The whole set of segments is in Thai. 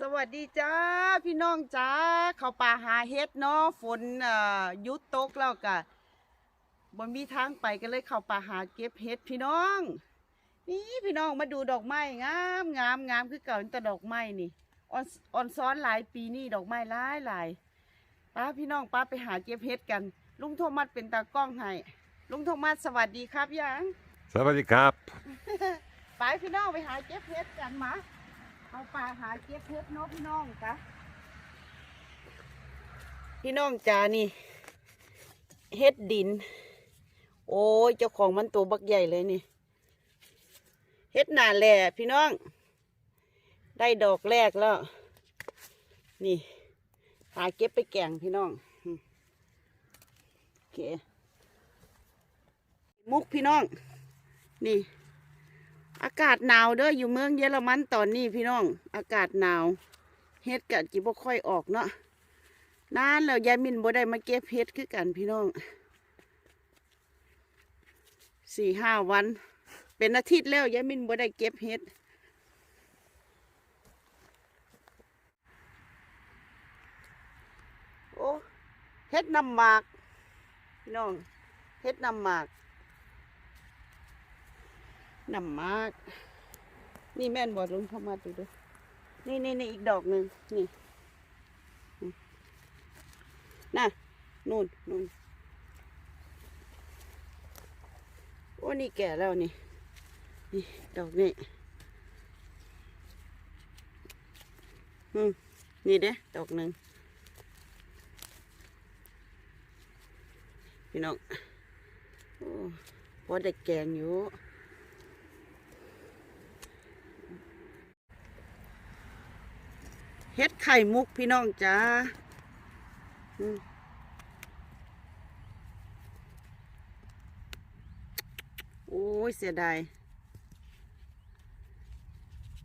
สวัสดีจ้าพี่น้องจ้าเขาป่าหาเฮ็ดเนาะฝนเอ่อหยุดตกแล้วก็บ่มีทางไปก็เลยเข้าป่าหาเก็บเฮ็ดพี่น้อง นี่พี่น้องมาดูดอกไม้งามงามงามคือเก่าแต่ดอกไม้นี่อ่อนอ่อนซ้อนหลายปีนี่ดอกไม้หลายหลายป้าพี่น้องป้าไปหาเก็บเฮ็ดกัน ลุงโทมัสเป็นตากล้องให้ลุงโทมัสสวัสดีครับยังสวัสดีครับ ไปพี่น้องไปหาเก็บเฮ็ดกันมา เอาป่าหาเก็บเฮ็ดเนาะพี่น้องจ้ะพี่น้องจ้านี่ เฮ็ดดิน โอ้ยเจ้าของมันตัวบักใหญ่เลยนี่ เฮ็ดหนาแหล่พี่น้อง ได้ดอกแรกแล้ว นี่ หาเก็บไปแกงพี่น้องโอเคมุกพี่น้อง นี่ อากาศหนาวเด้ออยู่เมืองเยอรมันตอนนี้พี่น้อง อากาศหนาวเฮ็ดกะจิบค่อยออกเนาะนานแล้วยายมินบ่ได้มาเก็บเฮ็ดคือกันพี่น้องสี่ห้าวัน เป็นอาทิตย์แล้วยายมินบ่ได้เก็บเฮ็ดโอ้เฮ็ดน้ำหมาก พี่น้องเฮ็ดน้ำหมาก น้ำมาก นี่แม่นบอดลงเข้ามาดูดูนี่นี่นี่อีกดอกหนึ่งนี่น่ะนู่นนู่นโอ้นี่แก่แล้วนี่ นี่ดอกนี่อืมนี่เด้ดอกหนึ่งพี่น้องโอ้พอได้แกงอยู่ เฮ็ดไข่มุกพี่น้องจ้าโอ้ยเสียดาย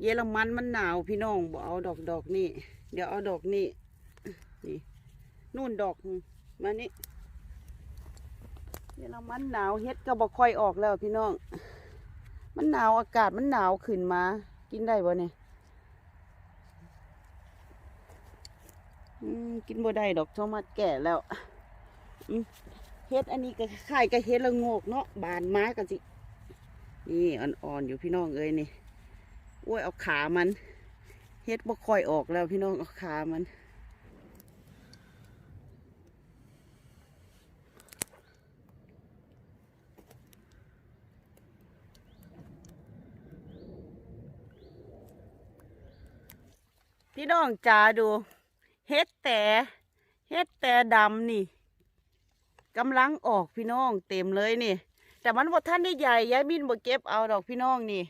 เยอรมันมันหนาวพี่น้องบ่เอาดอกดอกนี่ เดี๋ยวเอาดอกนี่นี่นู่นดอกมานี่เยอรมันหนาวเฮ็ดก็บ่ค่อยออกแล้วพี่น้อง มันหนาวอากาศมันหนาวขึ้นมา กินได้บ่เนี่ย อืม กินบ่ได้ดอกโทมัสแก่แล้วเฮ็ดอันนี้ก็คล้ายกับเฮ็ดละโงกเนาะบานม้ากันสินี่อ่อนๆอยู่พี่น้องเอ้ยนี่โอ้ยเอาขามันเฮ็ดบ่ค่อยออกแล้วพี่น้องเอาขามันพี่น้องจ๋าดู เฮ็ดแต่เฮ็ดแต่ดำนี่กำลังออกพี่น้องเต็มเลยนี่ แต่มันบ่ท่านได้ใหญ่ยายมินบ่เก็บเอาดอกพี่น้องนี่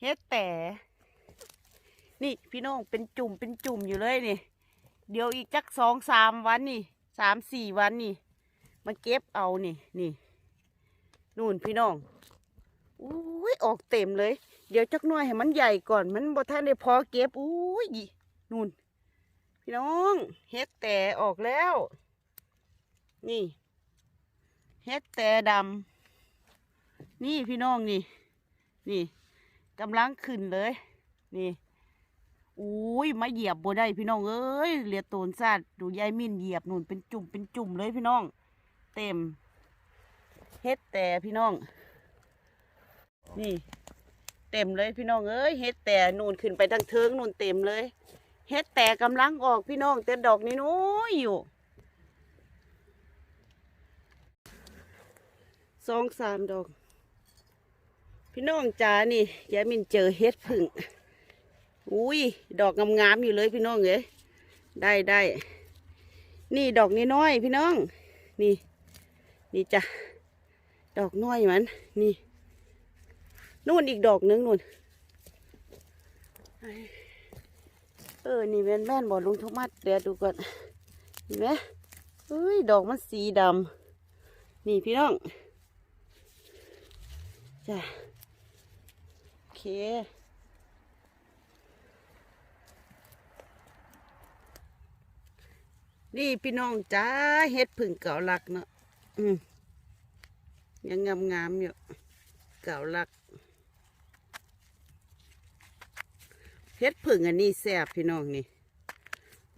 เฮ็ดแต่ นี่พี่น้องเป็นจุ่มเป็นจุ่มอยู่เลยนี่ เดี๋ยวอีกจักสองสามวันนี่สามสี่วันนี่มาเก็บเอานี่นี่นู่นพี่น้องอุ้ยออกเต็มเลย เดี๋ยวจักหน่อยให้มันใหญ่ก่อนมันบ่ท่านได้พอเก็บอุ้ยนู่น พี่น้องเฮ็ดแต่ออกแล้ว นี่ เฮ็ดแต่ดำนี่พี่น้องนี่ นี่กำลังขึ้นเลย นี่อุ้ยมาเหยียบบ่ได้พี่น้องเอ้ยเหลียโตนซาดดูยายมินเหยียบนู่นเป็นจุ่มเป็นจุ่มเลยพี่น้อง เต็มเฮ็ดแต่พี่น้อง นี่ เต็มเลยพี่น้องเอ้ยเฮ็ดแต่นูนขึ้นไปทางเทิงนูนเต็มเลย เฮ็ดแต่กำลังออกพี่น้องแต่ดอกนี้น้อยอยู่สองสามดอก พี่น้องจ๋านี่ยายมินเจอเฮ็ดผึ่งอุ้ยดอกงามๆอยู่เลยพี่น้องเอ้ยได้ได้นี่ดอกนี้น้อยพี่น้อง นี่ นี่จ้ะดอกน้อยมัน นี่นู่นอีกดอกนึงนู่น เออ นี่แม่นแม่นบอลุงโทมัสเดี๋ยวดูก่อนเห็นไหมเฮ้ย ดอกมันสีดำ นี่พี่น้อง จ้ะ โอเค นี่พี่น้องจ้าเฮ็ดผึ่งเก่าหลักเนาะ อืมยังงามๆอยู่ เก่าหลัก เฮ็ดผึ่งอันนี้แซ่บพี่น้องนี่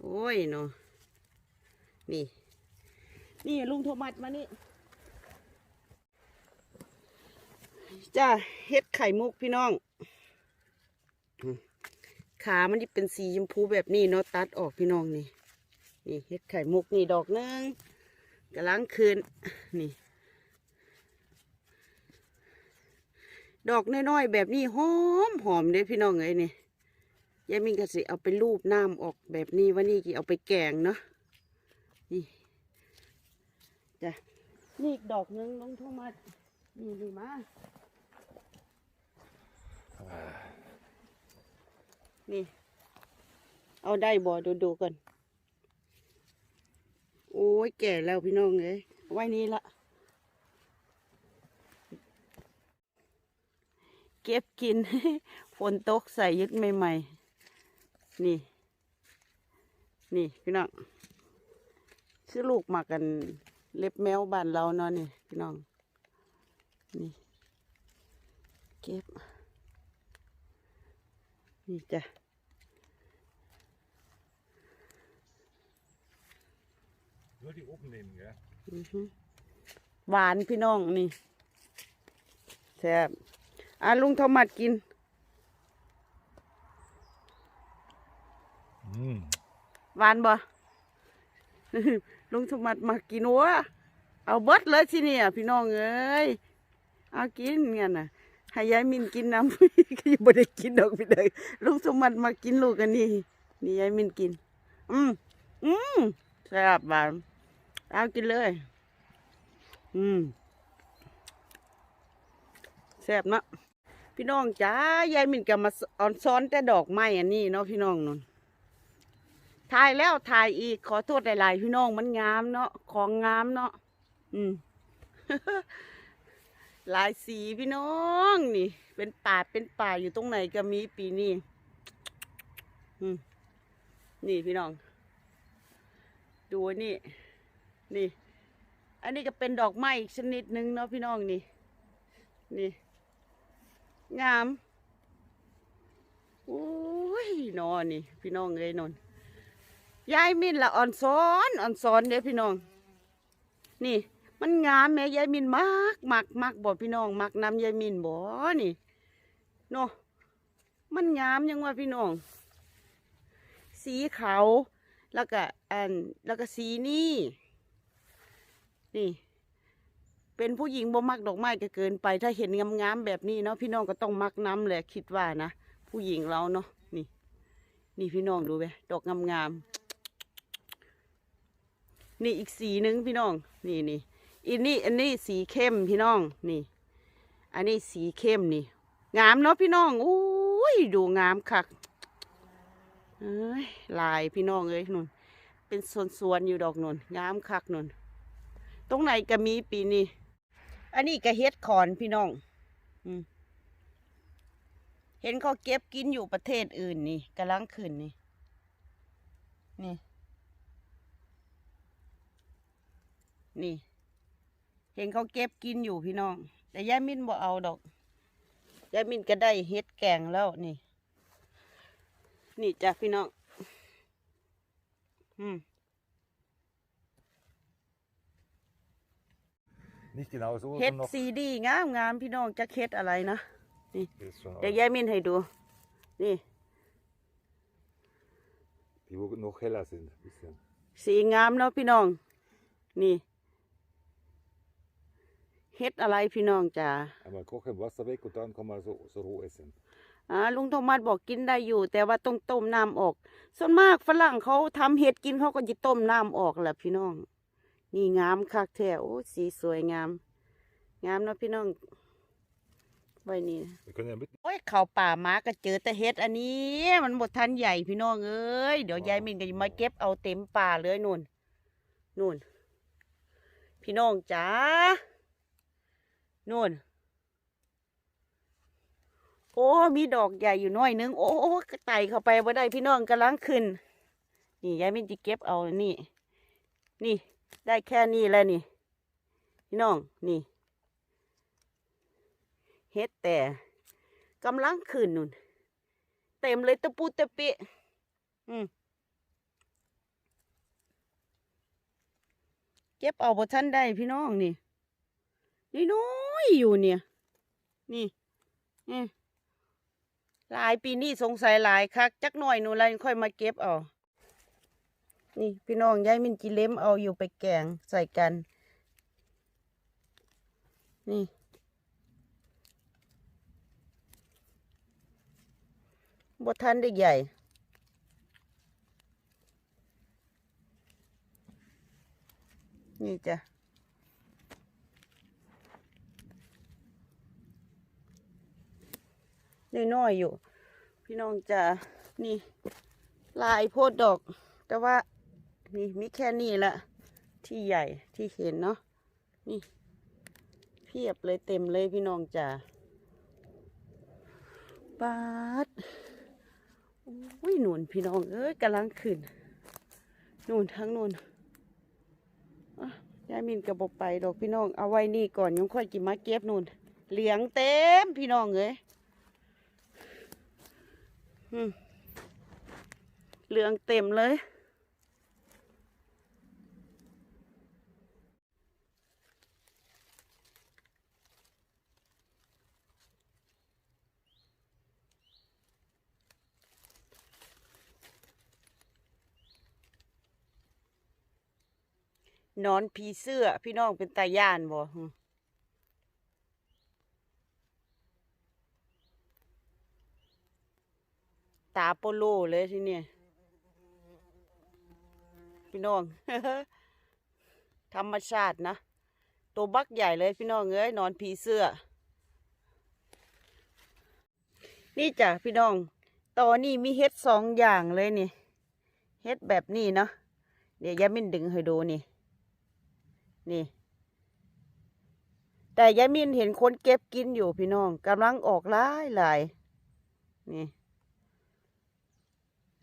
โอ้ยเนาะนี่ นี่ลุงโทมัสมานี่จ้าเฮ็ดไข่มุกพี่น้อง ขามันจะเป็นสีชมพูแบบนี้เนาะตัดออกพี่น้องนี่ นี่เฮ็ดไข่มุกนี่ดอกหนึงกำลังคืนนี่ ดอกน้อยๆแบบนี้หอมหอมเด้พี่น้องเอ้ยนี่ ยายมินก็สิเอาไปรูปน้ำออกแบบนี้ว่านี่กี่เอาไปแกงเนาะนี่จ้ะนี่อีกดอกหนึงน้องโทมัสนี่นี่มานี่ เอาได้บ่ดูดูๆกันโอ้ยแก่แล้วพี่น้องเอ้ยเอาไว้นี่ละเก็บกิน ฝนตกใส่ยึดใหม่ ๆ นี่ นี่พี่น้องซื้อลูกมากัน เล็บแมวบ้านเราเนาะนี่พี่น้อง นี่ เก็บ นี่จ้ะ Nur die oben nehmen, gell? อือหือหวานพี่น้องนี่แซ่บอะลุงโทมัดกิน หวานบ่ลุงสมัติมากินวัวเอาเบิดเลยสิเนี่พี่น้องเอ้ยเอากินเงี้ยน่ะให้ยายมินกินน้ำก็ยังบ่ได้กินดอกพี่เด้อลุงสมัติมากินลูกอันนี้นี่ยายมินกิน อืมอืมแซ่บหวานเอากินเลย อืมแซ่บเนาะพี่น้องจ้ายายมินก็มาออนซ้อนแต่ดอกไม้อันนี้เนาะพี่น้องนน ถ่ายแล้วถ่ายอีกขอโทษหลายๆพี่น้องมันงามเนาะของงามเนาะอืมหลายสีพี่น้องนี่ เป็นป่าเป็นป่าอยู่ตรงไหนก็มีปีนี้อืมนี่พี่น้อง ดูนี่ นี่ อันนี้ก็เป็นดอกไม้อีกชนิดหนึ่งเนาะพี่น้องนี่ นี่ งามโอ้ยนอนนี่ พี่น้องเอ้ยนน ยายมินละอ่อนซ้อนอ่อนซ้อนเด้อพี่น้อง นี่ มันงามแม่ยายมินมักมักมักบ่พี่น้องมักนำยายมินบ่นี่เนาะมันงามยังว่าพี่น้อง สีขาวแล้วก็อันแล้วก็สีนี่นี่ เป็นผู้หญิงบ่มักดอกไม้ก็เกินไป ถ้าเห็นงามๆแบบนี้เนาะพี่น้องก็ต้องมักน้ำแหละคิดว่านะผู้หญิงเราเนาะนี่ นี่พี่น้องดูไหมดอกงามๆ นี่อีกสีหนึ่งพี่น้อง นี่นี่อีนี่อันนี้สีเข้มพี่น้องนี่ อันนี้สีเข้มนี่ งามเนาะพี่น้องอุ้ยดูงามคักเอ้ยลายพี่น้องเอ้ยนุ่นเป็นสวนๆอยู่ดอกนุ่นงามคักนุ่นตรงไหนก็มีปีนี้อันนี้ก็เฮ็ดขอนพี่น้องอืมเห็นเขาเก็บกินอยู่ประเทศอื่นนี่กำลังขึ้นนี่ นี่ นี่ เห็นเขาเก็บกินอยู่พี่น้อง แต่ยายมินบ่เอาดอกยายมินก็ได้เฮ็ดแกงแล้วนี่ นี่จ้ะพี่น้อง อืม Nicht genau so, เฮ็ด sondern noch. ซีดีงามงามพี่น้องจะเฮ็ดอะไรนะ Ist schon เดี๋ยว aus. ยายมินให้ดู นี่ Die, wo noch heller sind. ein Bisschen. สีงามเนาะพี่น้อง นี่ เฮ็ดอะไรพี่น้องจ้า Einmal kochen, Wasser weg und dann kann man so, so roh essen. อ่าลุงโทมัสบอกกินได้อยู่ แต่ว่าต้องต้มน้ำออก ส่วนมากฝรั่งเขาทำเห็ดกินเขาก็จะต้มน้ำออกแหละพี่น้อง นี่งามคักแท้โอ้สีสวยงาม งามเนาะพี่น้องไว้นี่ Wir können ja mit. โอ้ยเข้าป่ามาก็เจอแต่เห็ดอันนี้ มันหมดทันใหญ่พี่น้องเอ้ยเดี๋ยวยายมินก็จะมาเก็บเอาเต็มป่าเลยนู่นนู่นพี่น้องจ๋า น่น โอ้ มีดอกใหญ่อยู่น้อยนึง โอ้ไต่เข้าไปบ่ได้พี่น้องกำลังขึ้น นี่ยายมินจะเก็บเอานี่ นี่ ได้แค่นี้แล้วนี่ พี่น้อง นี่ เฮ็ดแต่กำลังขึ้นนู่น เต็มเลยตะปูตะเปะอืมเก็บเอาบ่ทันได้พี่น้องนี่ นี่น้ อยอยู่เนี่ย นี่นี่หลายปีนี้สงสัยหลายคักจักหน่อยหนูแล้วค่อยมาเก็บเอา นี่พี่น้องยายมินจิเล็มเอาอยู่ไปแกงใส่กัน นี่ บททันได้ใหญ่นี่จ้ะ น้อยๆอยู่ พี่น้องจะนี่ ลายโพดดอก แต่ว่านี่มีแค่นี้ละที่ใหญ่ที่เห็นเนาะนี่เพียบเลยเต็มเลยพี่น้องจ๋าปาดอุ้ยหนุนพี่น้องเอ้ยกำลังขึ้นนู่นทั้งนู่นอะยายมินกับบไปดอกพี่น้องเอาไว้นี่ก่อนยังค่อยกินมาเก็บนู่นเหลียงเต็มพี่น้องเอ้ย เหลืองเต็มเลย นอนผีเสื้อ พี่น้องเป็นตาย่านบ่ ตาโปโลเลยทีเนี่ยพี่น้อง ธรรมชาตินะ ตัวบักใหญ่เลยพี่น้องเอ้ยนอนผีเสื้อ นี่จ้ะพี่น้องตอนนี้มีเฮ็ดสองอย่างเลยนี่ เฮ็ดแบบนี้เนาะ เดี๋ยวยามินดึงให้ดูนี่ นี่ แต่ยายมินเห็นคนเก็บกินอยู่พี่น้องกำลังออกหลายหลายนี่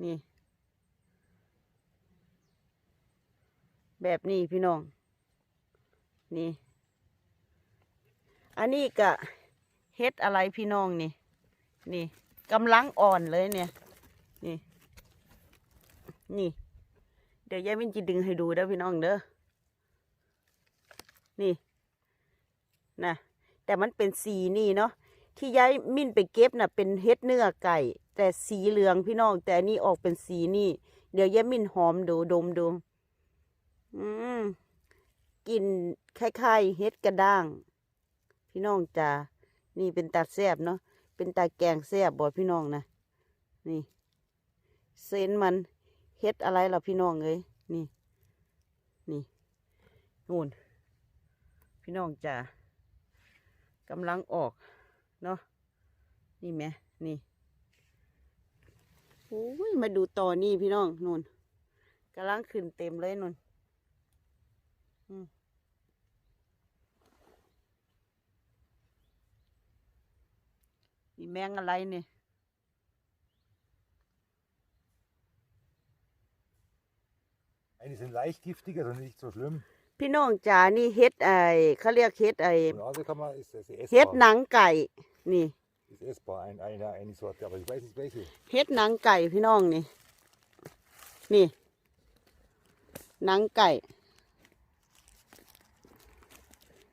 นี่ แบบนี้พี่น้อง นี่ อันนี้กะเฮ็ดอะไรพี่น้องนี่ นี่กำลังอ่อนเลยเนี่ย นี่ นี่ เดี๋ยวยายมินจะดึงให้ดูเด้อพี่น้องเด้อ นี่ นะ แต่มันเป็นสีนี่เนาะ ที่ยายมินไปเก็บน่ะ เป็นเฮ็ดเนื้อไก่ แต่สีเหลืองพี่น้อง แต่นี่ออกเป็นสีนี่ เดี๋ยวย้ายมินหอมดูดมดูอืมกลินคล้ายๆเฮ็ดกระด้าง พี่น้องจ้านี่เป็นตาแซบเนาะเป็นตาแกงแซบบ่พี่น้องนะนี่เส้นมันเฮ็ดอะไรล่ะพี่น้องเอ้ยนี่นี่นู่นพี่น้องจ๋ากำลังออกเนาะนี่แหมนี่ อ้ยมาดูต่อนี่พี่น้องนู่นกำลังขึ้นเต็มเลยนู่นอืมนี่แมงอะไรเนี่ย Einige sind leicht giftig, also nicht so schlimm. พี่น้องจ๋านี่เฮ็ดไอเขาเรียกเฮ็ดไอ Von Nase kann man, ist, ist เฮ็ด essbar. หนังไก่ นี่ Ist essbar, ein, eine, eine Sorte, aber ich weiß nicht welche. เฮ็ดหนังไก่พี่น้องนี่ นี่หนังไก่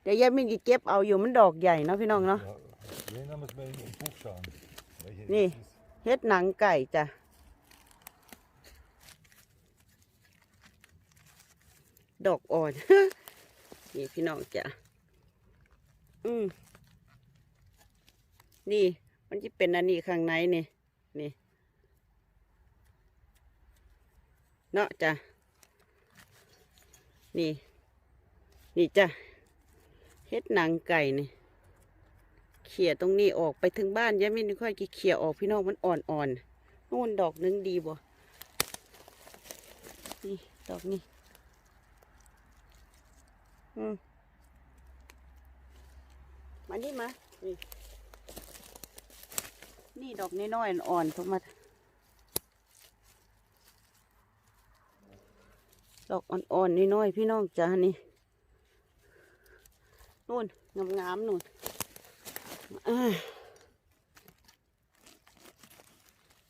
เดี๋ยวยายมินจะเก็บเอาอยู่มันดอกใหญ่เนาะพี่น้องเนาะ Ja, den da müssen wir im im Buch schauen. Welche Nee. das ist. เฮ็ดหนังไก่จ้ะ ดอกอ่อน นี่พี่น้องจ้ะ อืม นี่ มันจะเป็นอันนี้ข้างในนี่ นี่ เนาะจ้ะ นี่ นี่จ้ะ เฮ็ดหนังไก่นี่ เขี่ยตรงนี้ออกไปถึงบ้านยายไม่ค่อยกี่เขี่ยออกพี่น้องมันอ่อนๆนู่นดอกหนึงดีบ่ นี่ ดอกนี้ อืมมานี่มา นี่ นี่ดอกน้อยๆอ่อนๆทุกมาดอกอ่อนๆน้อยๆพี่น้องจ้านี่นู่นงามๆนู่นอ่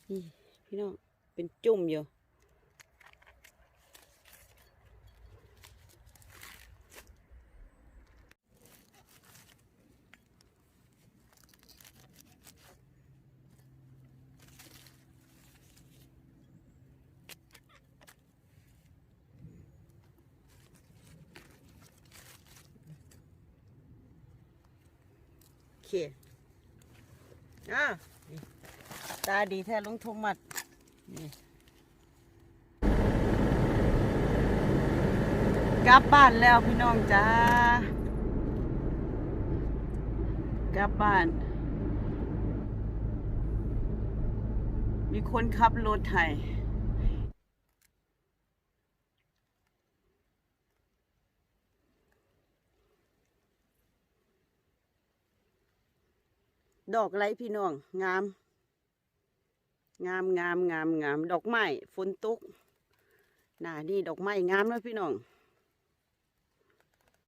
นี่พี่น้องเป็นจุ่มอยู่ เคอะตาดีแท้ลุงโทมัดนี่กลับบ้านแล้วพี่น้องจ้ากลับบ้าน มีคนขับรถไถ ดอกไรพี่น้อง งาม งามงามงามงาม ดอกไม้ฝนตกหน้านี่ดอกไม้งามแล้วพี่น้อง